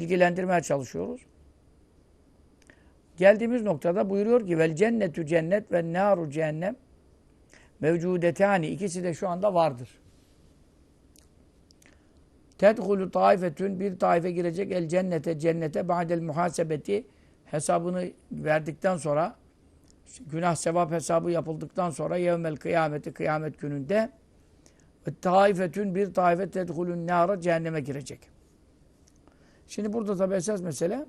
ilgilendirmeye çalışıyoruz. Geldiğimiz noktada buyuruyor ki vel cennetü cennet ve naru cehennem mevcudetani ikisi de şu anda vardır. Tedhulu taifetün bir taife girecek el cennete cennete ba'del muhasebeti hesabını verdikten sonra günah sevap hesabı yapıldıktan sonra yevmel kıyameti kıyamet gününde taifetün bir taife tedhulun nara cehenneme girecek. Şimdi burada tabi esas mesele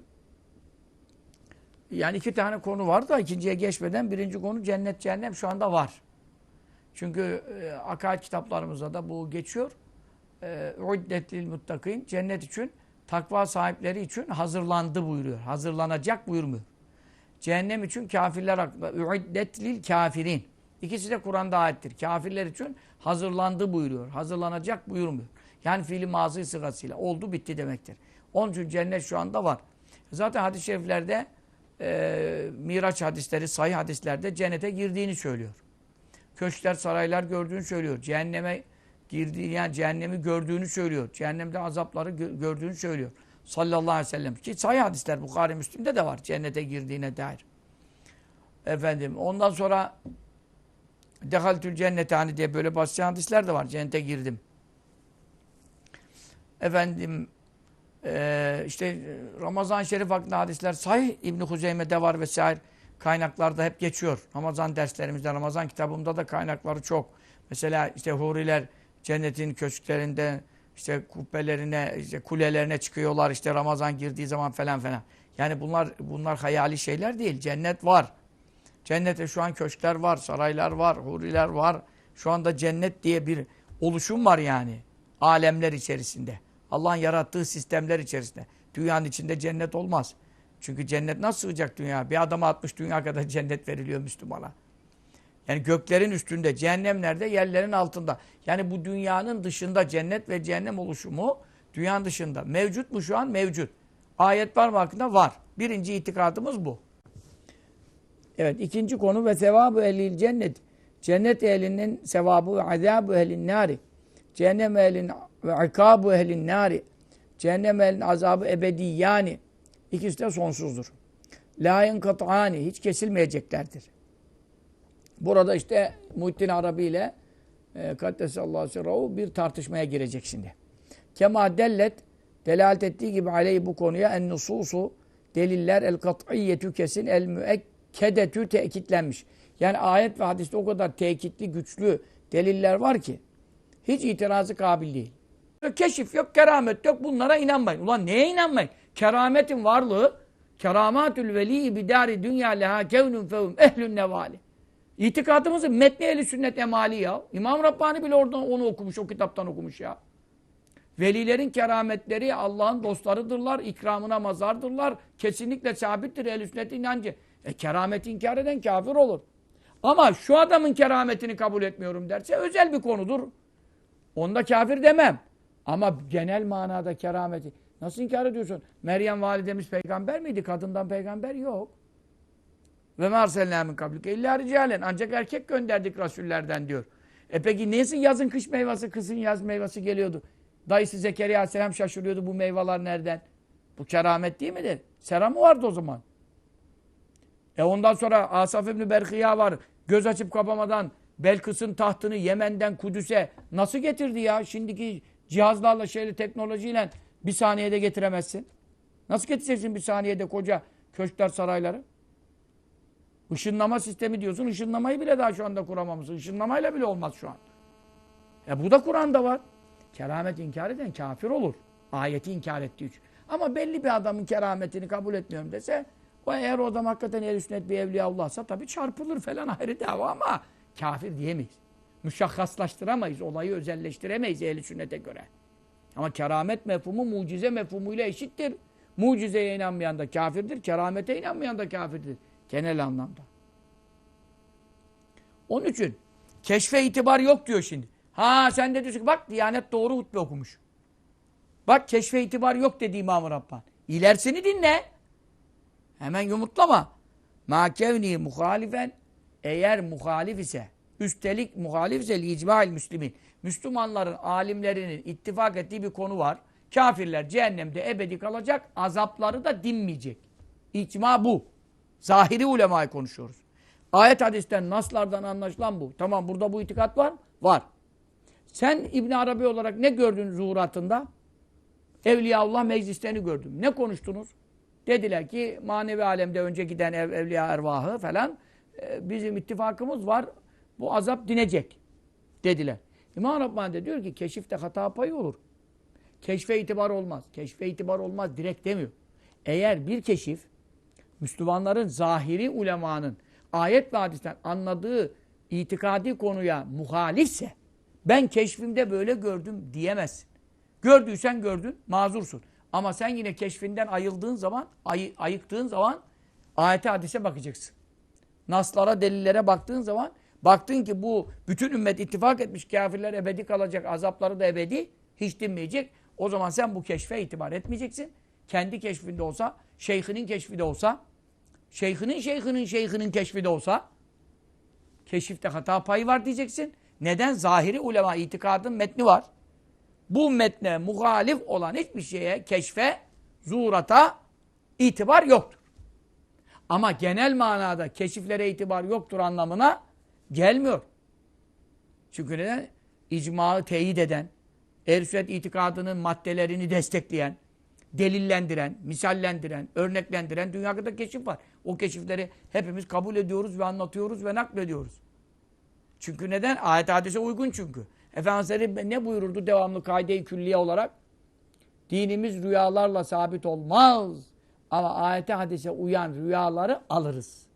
yani iki tane konu var da ikinciye geçmeden birinci konu cennet cehennem şu anda var. Çünkü e, akaid kitaplarımızda da bu geçiyor. E, Uddetlil muttakin cennet için takva sahipleri için hazırlandı buyuruyor. Hazırlanacak buyurmuyor. Cehennem için kafirler hakkında. Uddetlil kafirin. İkisi de Kur'an'da ayettir. Kafirler için hazırlandı buyuruyor. Hazırlanacak buyurmuyor. Yani fiili mazı sıgasıyla. Oldu bitti demektir. Onun cennet şu anda var. Zaten hadis-i şeriflerde e, Miraç hadisleri, sayı hadislerde cennete girdiğini söylüyor. Köşkler, saraylar gördüğünü söylüyor. Cehenneme girdiği yani cehennemi gördüğünü söylüyor. Cehennemde azapları gö gördüğünü söylüyor. Sallallahu aleyhi ve sellem. Ki sayı hadisler Bukhari Müslim'de de var cennete girdiğine dair. Efendim ondan sonra Dehaltül cennete hani diye böyle basit hadisler de var. Cennete girdim. Efendim ee, işte Ramazan-ı Şerif hakkında hadisler sahih İbn-i Huzeyme'de var vesaire kaynaklarda hep geçiyor. Ramazan derslerimizde, Ramazan kitabımda da kaynakları çok. Mesela işte huriler cennetin köşklerinde işte kubbelerine, işte kulelerine çıkıyorlar işte Ramazan girdiği zaman falan falan. Yani bunlar bunlar hayali şeyler değil. Cennet var. Cennette şu an köşkler var, saraylar var, huriler var. Şu anda cennet diye bir oluşum var yani. Alemler içerisinde. Allah'ın yarattığı sistemler içerisinde. Dünyanın içinde cennet olmaz. Çünkü cennet nasıl sığacak dünya? Bir adama 60 dünya kadar cennet veriliyor Müslümana. Yani göklerin üstünde, cehennem nerede? Yerlerin altında. Yani bu dünyanın dışında cennet ve cehennem oluşumu dünyanın dışında. Mevcut mu şu an? Mevcut. Ayet var mı hakkında? Var. Birinci itikadımız bu. Evet ikinci konu ve sevabı ehlil cennet. Cennet ehlinin sevabı ve azabı ehlin nari. Cehennem ehlin ve ikabu ehlin nari. Cehennem ehlin azabı ebedi yani. İkisi de sonsuzdur. La kat'ani hiç kesilmeyeceklerdir. Burada işte Muhittin Arabi ile e, Kaddesallahu sirrahu bir tartışmaya girecek şimdi. Kema dellet delalet ettiği gibi aleyhi bu konuya en nususu deliller el kat'iyyetü kesin el müekkedetü tekitlenmiş. Yani ayet ve hadiste o kadar tekitli güçlü deliller var ki hiç itirazı kabil değil. Keşif yok, keramet yok. Bunlara inanmayın. Ulan neye inanmayın? Kerametin varlığı keramatül veli bidari dünya leha kevnun fevum ehlün nevali. İtikadımızın metni ehli sünnet emali ya. İmam Rabbani bile oradan onu okumuş, o kitaptan okumuş ya. Velilerin kerametleri Allah'ın dostlarıdırlar, ikramına mazardırlar. Kesinlikle sabittir ehl sünnet inancı. E keramet inkar eden kafir olur. Ama şu adamın kerametini kabul etmiyorum derse özel bir konudur. Onda kafir demem. Ama genel manada kerameti nasıl inkar ediyorsun? Meryem validemiz peygamber miydi? Kadından peygamber yok. Ve marselnâ min kablike illa ricalen. Ancak erkek gönderdik rasullerden diyor. E peki neyse yazın kış meyvesi, kışın yaz meyvesi geliyordu. Dayısı Zekeriya aleyhisselam şaşırıyordu bu meyveler nereden? Bu keramet değil midir? Sera mı vardı o zaman? E ondan sonra Asaf İbni Berkiya var. Göz açıp kapamadan Belkıs'ın tahtını Yemen'den Kudüs'e nasıl getirdi ya? Şimdiki cihazlarla, şeyle, teknolojiyle bir saniyede getiremezsin. Nasıl getireceksin bir saniyede koca köşkler, sarayları? Işınlama sistemi diyorsun. Işınlamayı bile daha şu anda kuramamışsın. Işınlamayla bile olmaz şu an. E bu da Kur'an'da var. Keramet inkar eden kafir olur. Ayeti inkar ettiği için. Ama belli bir adamın kerametini kabul etmiyorum dese o eğer o adam hakikaten el sünnet bir evliya Allah'sa tabii çarpılır falan ayrı dava ama kafir diyemeyiz. Müşakhaslaştıramayız. Olayı özelleştiremeyiz ehl sünnete göre. Ama keramet mefhumu mucize mefhumuyla eşittir. Mucizeye inanmayan da kafirdir. Keramete inanmayan da kafirdir. Genel anlamda. Onun için keşfe itibar yok diyor şimdi. Ha sen de diyorsun ki bak Diyanet doğru hutbe okumuş. Bak keşfe itibar yok dedi İmam-ı Rabbani. İlerisini dinle. Hemen yumurtlama. Ma kevni muhalifen eğer muhalif ise üstelik muhalif ise icma'il müslimin. Müslümanların alimlerinin ittifak ettiği bir konu var. Kafirler cehennemde ebedi kalacak. Azapları da dinmeyecek. İcma bu. Zahiri ulemayı konuşuyoruz. Ayet hadisten, naslardan anlaşılan bu. Tamam burada bu itikat var? Var. Sen İbn Arabi olarak ne gördün zuhuratında? Evliyaullah meclislerini gördüm. Ne konuştunuz? Dediler ki manevi alemde önce giden ev, evliya ervahı falan e, bizim ittifakımız var. Bu azap dinecek dediler. İmam Rabbani diyor ki keşifte hata payı olur. Keşfe itibar olmaz. Keşfe itibar olmaz direkt demiyor. Eğer bir keşif Müslümanların zahiri ulemanın ayet ve hadisten anladığı itikadi konuya muhalifse ben keşfimde böyle gördüm diyemezsin. Gördüysen gördün, mazursun. Ama sen yine keşfinden ayıldığın zaman, ayı, ayıktığın zaman ayete hadise bakacaksın. Naslara, delillere baktığın zaman baktın ki bu bütün ümmet ittifak etmiş kafirler ebedi kalacak, azapları da ebedi, hiç dinmeyecek. O zaman sen bu keşfe itibar etmeyeceksin. Kendi keşfinde olsa, şeyhinin keşfi de olsa, şeyhinin şeyhinin şeyhinin keşfi de olsa keşifte hata payı var diyeceksin. Neden? Zahiri ulema itikadın metni var. Bu metne muhalif olan hiçbir şeye, keşfe, zuhurata itibar yoktur. Ama genel manada keşiflere itibar yoktur anlamına gelmiyor. Çünkü neden? İcmağı teyit eden, ehl sünnet itikadının maddelerini destekleyen, delillendiren, misallendiren, örneklendiren dünyada keşif var. O keşifleri hepimiz kabul ediyoruz ve anlatıyoruz ve naklediyoruz. Çünkü neden? Ayet hadise uygun çünkü. Efendimiz ne buyururdu devamlı kaide-i külliye olarak? Dinimiz rüyalarla sabit olmaz. Ama ayete hadise uyan rüyaları alırız.